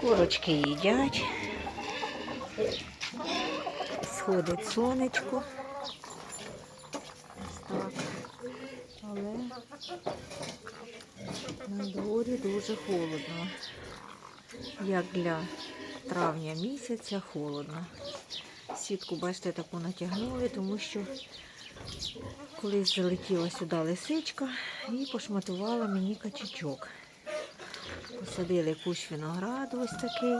Курочки їдять. Сходить сонечко. Так. Але на дворі дуже холодно. Як для травня місяця холодно. Сітку, бачите, таку натягнули, тому що колись залетіла сюди лисичка і пошматувала мені качечок. Посадили кущ винограду ось такий.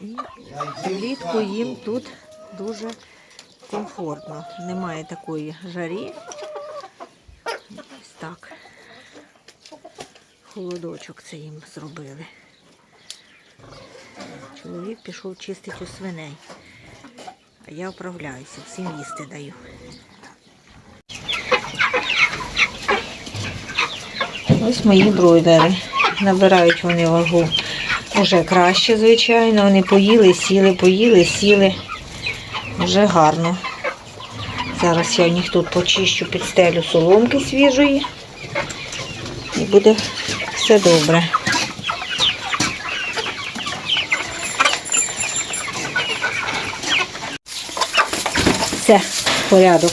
І влітку їм тут дуже комфортно. Немає такої жарі. Ось так. Холодочок це їм зробили. Чоловік пішов чистити у свиней. А я вправляюся, всім їсти даю. Ось мої бройлери. Набирають вони вагу вже краще, звичайно. Вони поїли, сіли, поїли, сіли. Вже гарно. Зараз я в них тут почищу під стелю соломки свіжої. І буде все добре. Все, порядок.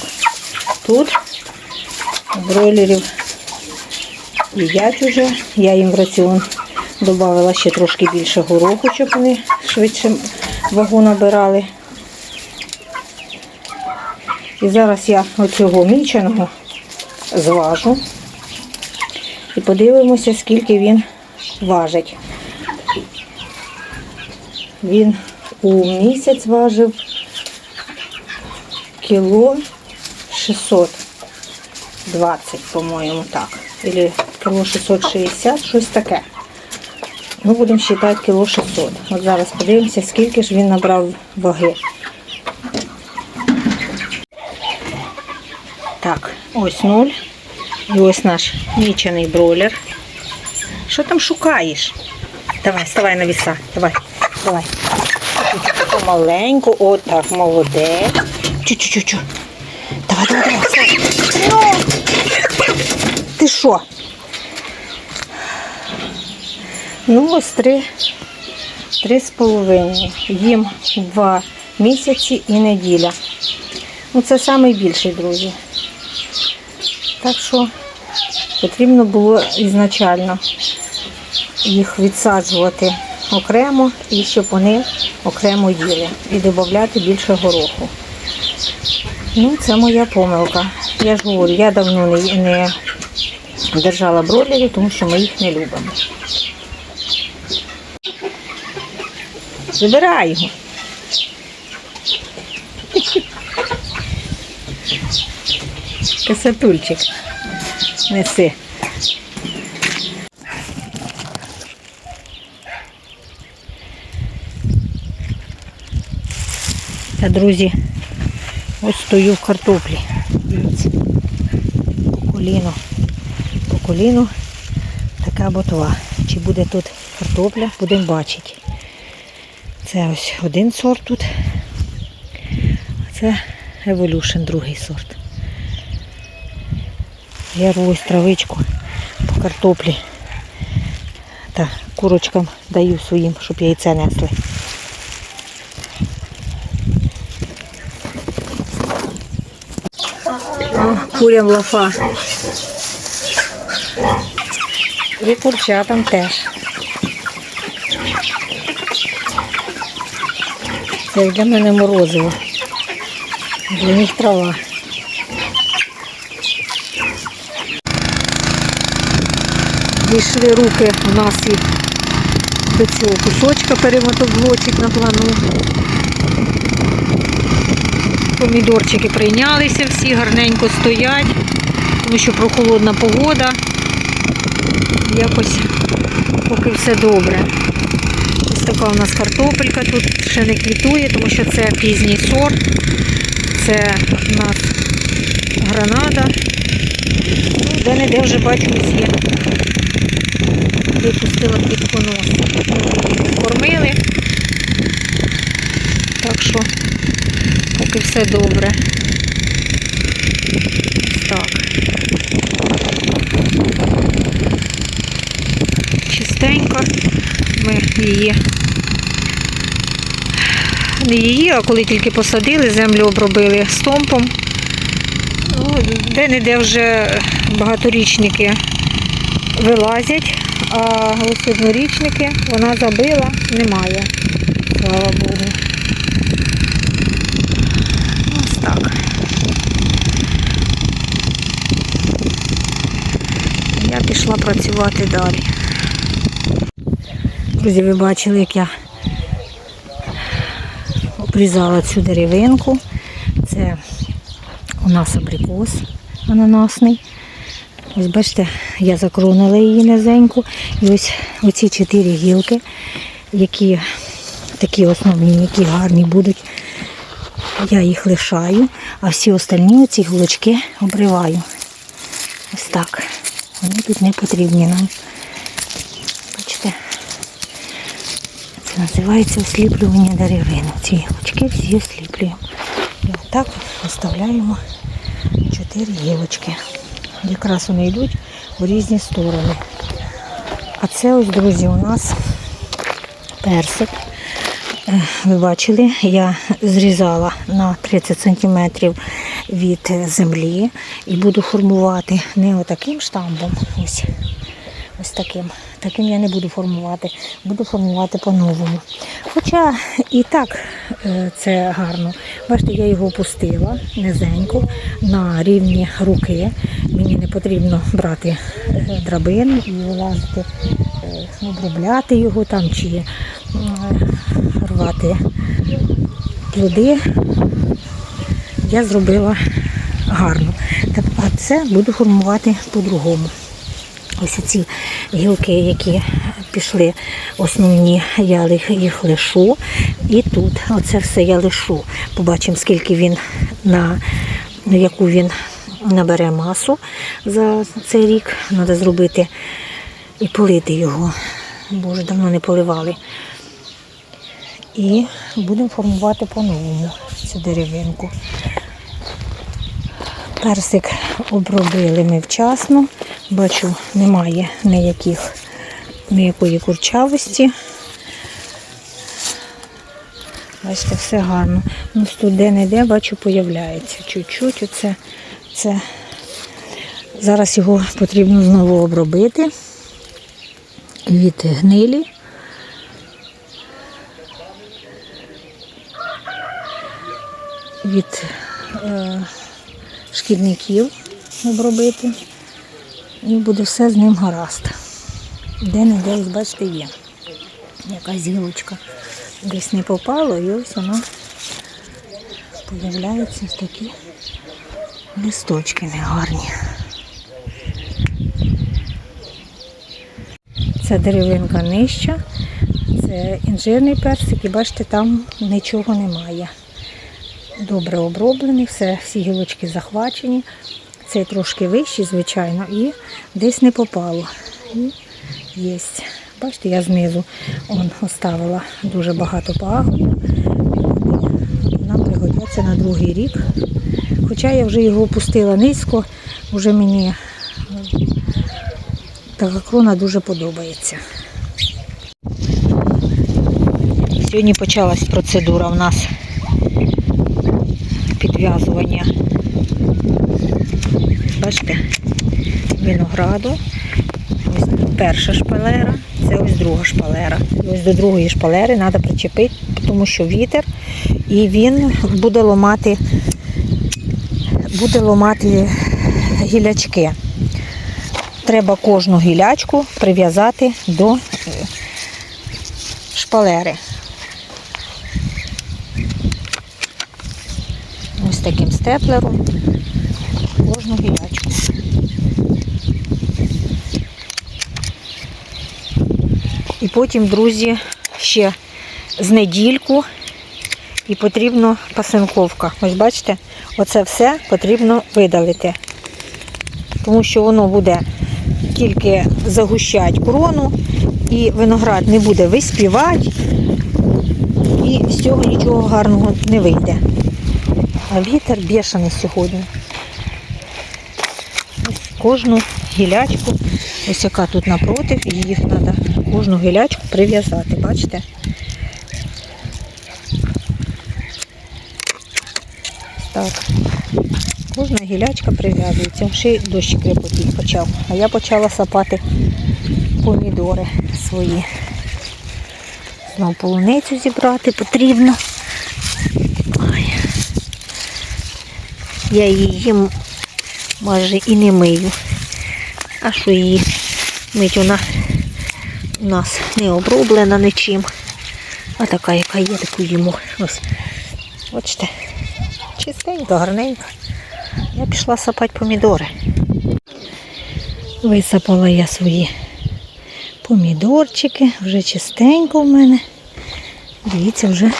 Тут бройлерів їдять уже. Я їм в раціон додала ще трошки більше гороху, щоб вони швидше вагу набирали. І зараз я оцього міченого зважу і подивимося, скільки він важить. Він у місяць важив кіло 620, по-моєму, так. Или кіло 660, щось таке. Ну, будемо вважати кіло 600. От зараз подивимося, скільки ж він набрав ваги. Так, ось нуль. І ось наш мічений бройлер. Що там шукаєш? Давай, вставай на віса. Давай, давай. Помаленьку, отак, молодець. Чу-чу-чу-чу. Давай, давай, давай. Ну, ти що? Ну, ось три, три з половиною. Їм два місяці і неділя. Ну, це найбільший, друзі. Так що потрібно було ізначально їх відсаджувати окремо і щоб вони окремо їли. І додати більше гороху. Ну, це моя помилка. Я ж говорю, я давно не, не держала бройлерів, тому що ми їх не любимо. Забирай його. Касатульчик. Неси. Та, друзі, ось стою в картоплі. Дивіться. По коліну. По коліну така ботва. Чи буде тут картопля, будемо бачити. Це ось один сорт тут. А це Evolution, другий сорт. Я ось травичку по картоплі. Та курочкам даю своїм, щоб яйце несли. Курям лафа. І курчатам теж. Це для мене морозиво. Для них трава. Дійшли руки в нас і до цього кусочка перемотоблочить на плану. Помідорчики прийнялися, всі гарненько стоять, тому що прохолодна погода. Якось поки все добре. Така у нас картопелька, тут ще не квітує, тому що це пізній сорт. Це у нас гранада. Ну, де-не-де вже бачу є. Випустила під понос. Кормили. Так що поки все добре. Так. Чистенько. Ми її. Не її, а коли тільки посадили, землю обробили стомпом. Ну, де-не-де вже багаторічники вилазять, а ось однорічники вона забила, немає. Слава Богу. Ось так. Я пішла працювати далі. Друзі, ви бачили, як я обрізала цю деревинку. Це у нас абрикос ананасний. Ось бачите, я закронила її низеньку. І ось оці чотири гілки, які такі основні, які гарні будуть, я їх лишаю, а всі остальні оці гілочки обриваю. Ось так. Вони тут не потрібні нам. Бачите? Це називається осліплювання деревини. Ці гілочки всі осліплюємо. І отак оставляємо чотири гілочки. Якраз вони йдуть у різні сторони. А це ось, друзі, у нас персик. Е, Ви бачили, я зрізала на 30 см від землі і буду формувати не отаким штамбом, ось, ось таким. Таким я не буду формувати, буду формувати по-новому. Хоча і так е, це гарно. Бачите, я його опустила низенько на рівні руки. Мені не потрібно брати е, драбину і вилазити, е, обробляти його там чи рвати плоди. Я зробила гарно. А це буду формувати по-другому. Ось ці гілки, які пішли основні, я їх лишу. І тут оце все я лишу. Побачимо, скільки він на яку він набере масу за цей рік. Треба зробити і полити його, бо вже давно не поливали. І будемо формувати по-новому цю деревинку. Персик обробили ми вчасно. Бачу, немає ніяких, ніякої курчавості. Бачите, все гарно. Ну, тут де-не-де, бачу, появляється. Чуть-чуть оце. Це. Зараз його потрібно знову обробити від гнилі. Від е, шкідників обробити. І буде все з ним гаразд. Де-не-де, бачите, є. Якась гілочка десь не попало, і ось воно появляються ось такі листочки негарні. Ця деревинка нижча, це інжирний персик, і бачите, там нічого немає. Добре оброблений, все, всі гілочки захвачені. Цей трошки вищий, звичайно, і десь не попало. І є. Бачите, я знизу он, оставила дуже багато пагонів. Нам пригодяться на другий рік. Хоча я вже його опустила низько, вже мені така крона дуже подобається. Сьогодні почалась процедура у нас підв'язування. Бачите, винограду. Ось перша шпалера, це ось друга шпалера. Ось до другої шпалери треба причепити, тому що вітер, і він буде ломати, буде ломати гілячки. Треба кожну гілячку прив'язати до е, шпалери. Ось таким степлером кожну гілячку. І потім, друзі, ще з недільку і потрібно пасинковка. Ось бачите, оце все потрібно видалити. Тому що воно буде тільки загущати крону, і виноград не буде виспівати, і з цього нічого гарного не вийде. Вітер бешений сьогодні. Ось кожну гілячку, ось яка тут напротив, їх треба кожну гілячку прив'язати, бачите? Так. Кожна гілячка прив'язується. Ще й дощ крепотіти почав. А я почала сапати помідори свої. Знову полуницю зібрати потрібно. Я її майже і не мию. А що її мить вона у нас не оброблена нічим. А така, яка є, таку. Ось. Бачите, чистенька, гарненька. Я пішла сапати помідори. Висапала я свої помідорчики, вже чистенько в мене. Дивіться, вже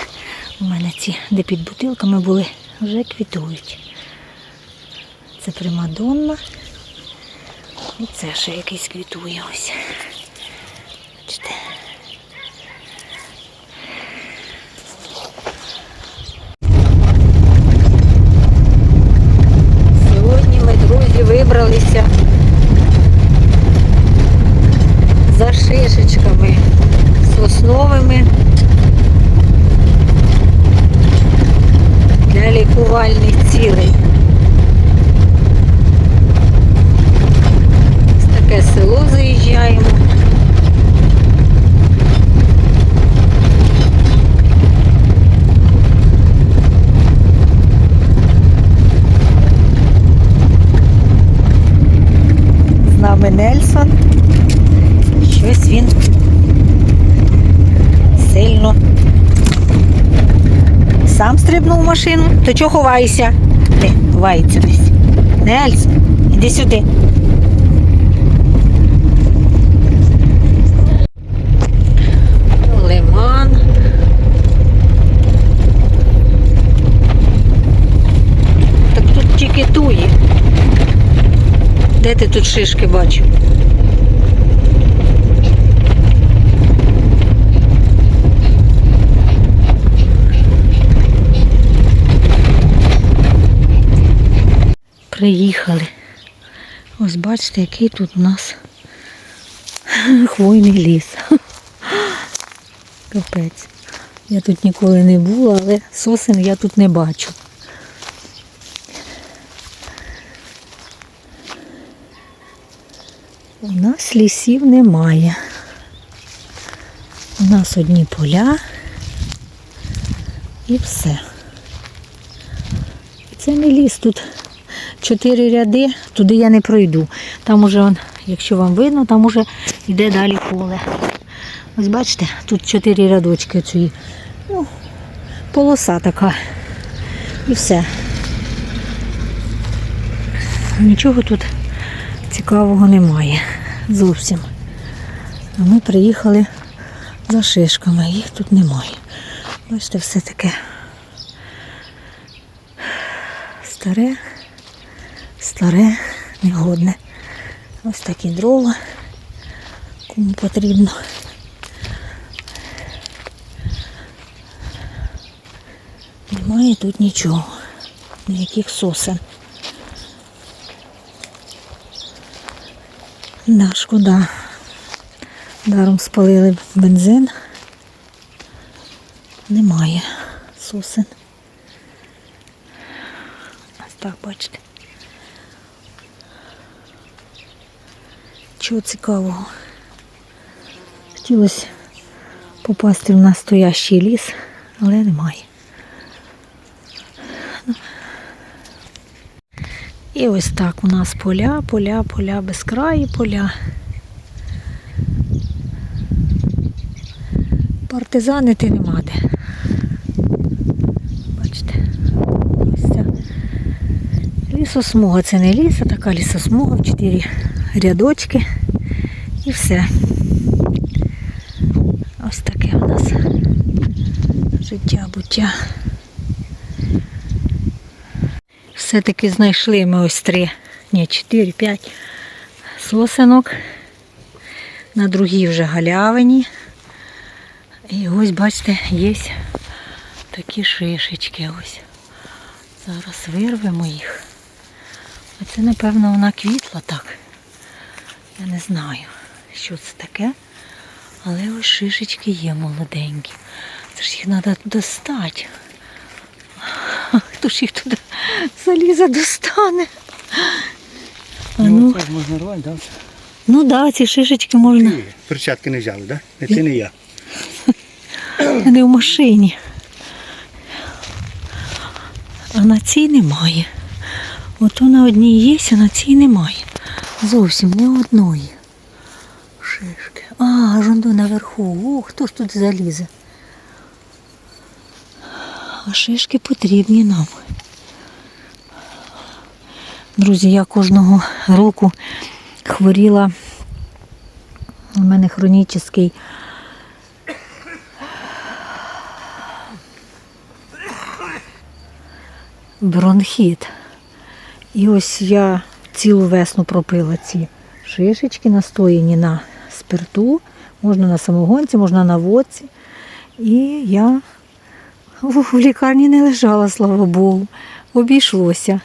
у мене ці, де під бутилками були, вже квітують. Це примадонна. І це ще якийсь квітує ось. Бачите. Сьогодні ми, друзі, вибралися за шишечками сосновими для лікувальних цілей. Ось таке село заїжджаємо. З нами Нельсон. Щось він сильно сам стрибнув в машину. То чого ховаєшся? Де? Ховається десь. Нельсон, іди сюди. Лиман. Так тут тільки туї. Де ти тут шишки бачив? Приїхали. Ось бачите, який тут у нас хвойний ліс. Капець. Я тут ніколи не була, але сосен я тут не бачу. У нас лісів немає. У нас одні поля і все. Це не ліс, тут чотири ряди, туди я не пройду. Там уже, якщо вам видно, там уже йде далі поле. Ось бачите, тут чотири рядочки цієї. Ну, полоса така. І все. Нічого тут цікавого немає. Зовсім. А ми приїхали за шишками, їх тут немає. Бачите, все таке старе, старе, негодне. Ось такі дрова, кому потрібно. Немає тут нічого, ніяких сосен. Да, шкода. Даром спалили бензин. Немає сосен. Ось так, бачите. Чого цікавого? Хотілося попасти в настоящий ліс, але немає. І ось так у нас поля, поля, поля, безкраї поля. Партизанити нема де. Бачите, ось ця лісосмуга. Це не ліс, а така лісосмуга в чотири рядочки і все. Ось таке у нас життя, буття. Все-таки знайшли ми ось три, ні, чотири, п'ять сосенок. На другій вже галявині. І ось, бачите, є такі шишечки ось. Зараз вирвемо їх. А це, напевно, вона квітла так. Я не знаю, що це таке. Але ось шишечки є молоденькі. Це ж їх треба достати. Хто ж їх туди залізе достане? А ну, це можна рвати, так? ну да, ці шишечки можна. Перчатки не взяли, так? Не ти, не я. Не в машині. А на цій немає. Ото на одній є, а на цій немає. Зовсім не одної. Шишки. А, он наверху. О, хто ж тут залізе? А шишки потрібні нам. Друзі, я кожного року хворіла. У мене хронічний бронхіт. І ось я цілу весну пропила ці шишечки, настояні на спирту, можна на самогонці, можна на водці. І я в лікарні не лежала, слава Богу. Обійшлося.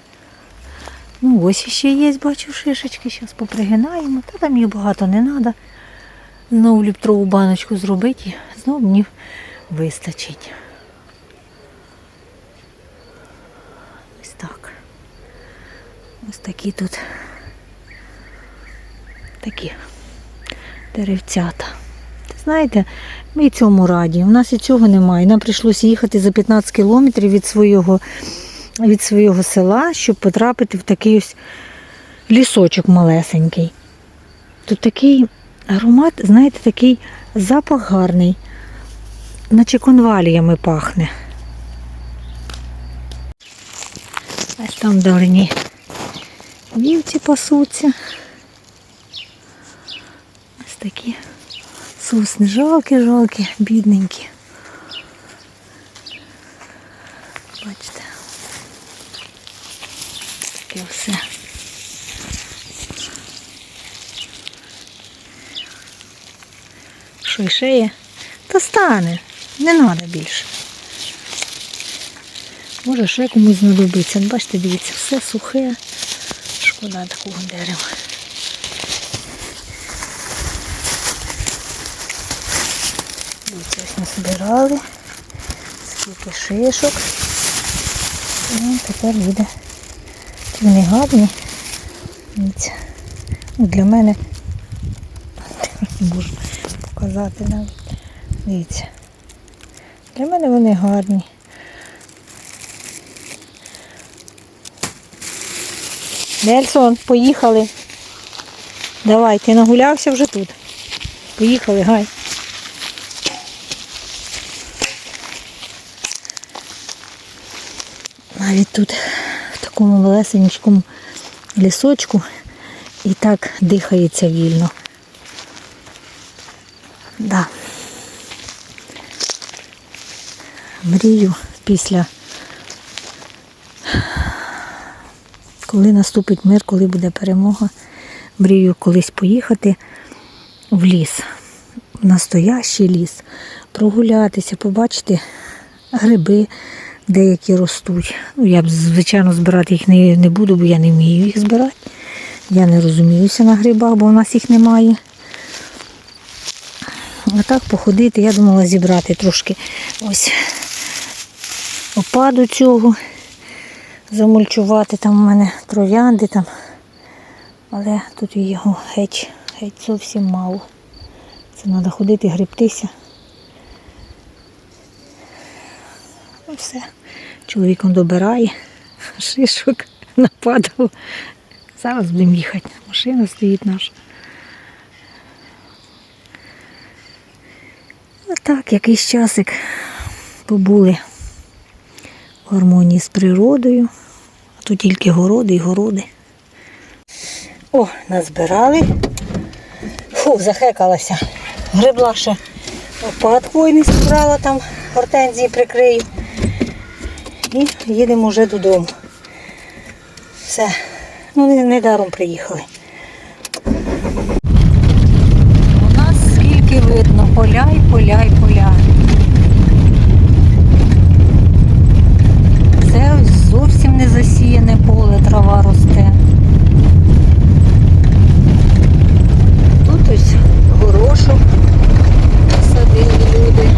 Ну, ось ще є, бачу, шишечки. Зараз попригинаємо. Та там їх багато не треба. Знову літрову баночку зробити і знову мені вистачить. Ось так. Ось такі тут такі деревцята. Знаєте, ми й цьому раді. У нас і цього немає. Нам прийшлося їхати за 15 кілометрів від свого, від свого села, щоб потрапити в такий ось лісочок малесенький. Тут такий аромат, знаєте, такий запах гарний, наче конваліями пахне. Ось там вдалині вівці пасуться. Ось такі сосни жалкі, жалкі, бідненькі. Бачите. Таке все. Що ще є? Та стане. Не треба більше. Може ще комусь знадобиться. Бачите, дивіться, все сухе. Шкода такого дерева. Ось ми збирали. Скільки шишок. І тепер буде. Вони гарні. Дивіться. Ну, для мене можу показати навіть. Дивіться. Для мене вони гарні. Нельсон, поїхали. Давай, ти нагулявся вже тут. Поїхали, гай. Навіть тут в такому малесенькому лісочку і так дихається вільно. Да. Мрію після коли наступить мир, коли буде перемога, мрію колись поїхати в ліс, в настоящий ліс, прогулятися, побачити гриби, деякі ростуть. Ну, я звичайно, збирати їх не, не буду, бо я не вмію їх збирати. Я не розуміюся на грибах, бо у нас їх немає. А так походити, я думала зібрати трошки ось опаду цього замульчувати. Там у мене троянди там. Але тут його геть, геть зовсім мало. Це треба ходити, гребтися. Ну все. Чоловіком добирає, шишок нападав. Зараз будемо їхати. Машина стоїть наша. Отак, якийсь часик побули гармонії з природою. А тут тільки городи і городи. О, назбирали. Фу, захекалася. Грибла ще опад хвойний збирала, там гортензії прикрию. І їдемо вже додому. Все. Ну, не, не даром приїхали. У нас скільки видно, поля і поля і поля. трава росте. Тут ось горошок садили люди.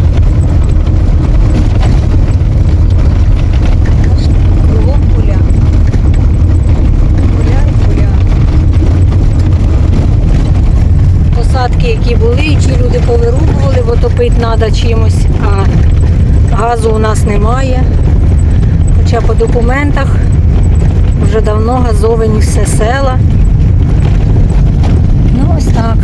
Посадки, які були, і чи люди повирубували, бо топити треба чимось, а газу у нас немає. Хоча по документах вже давно газовані все села. Ну ось так.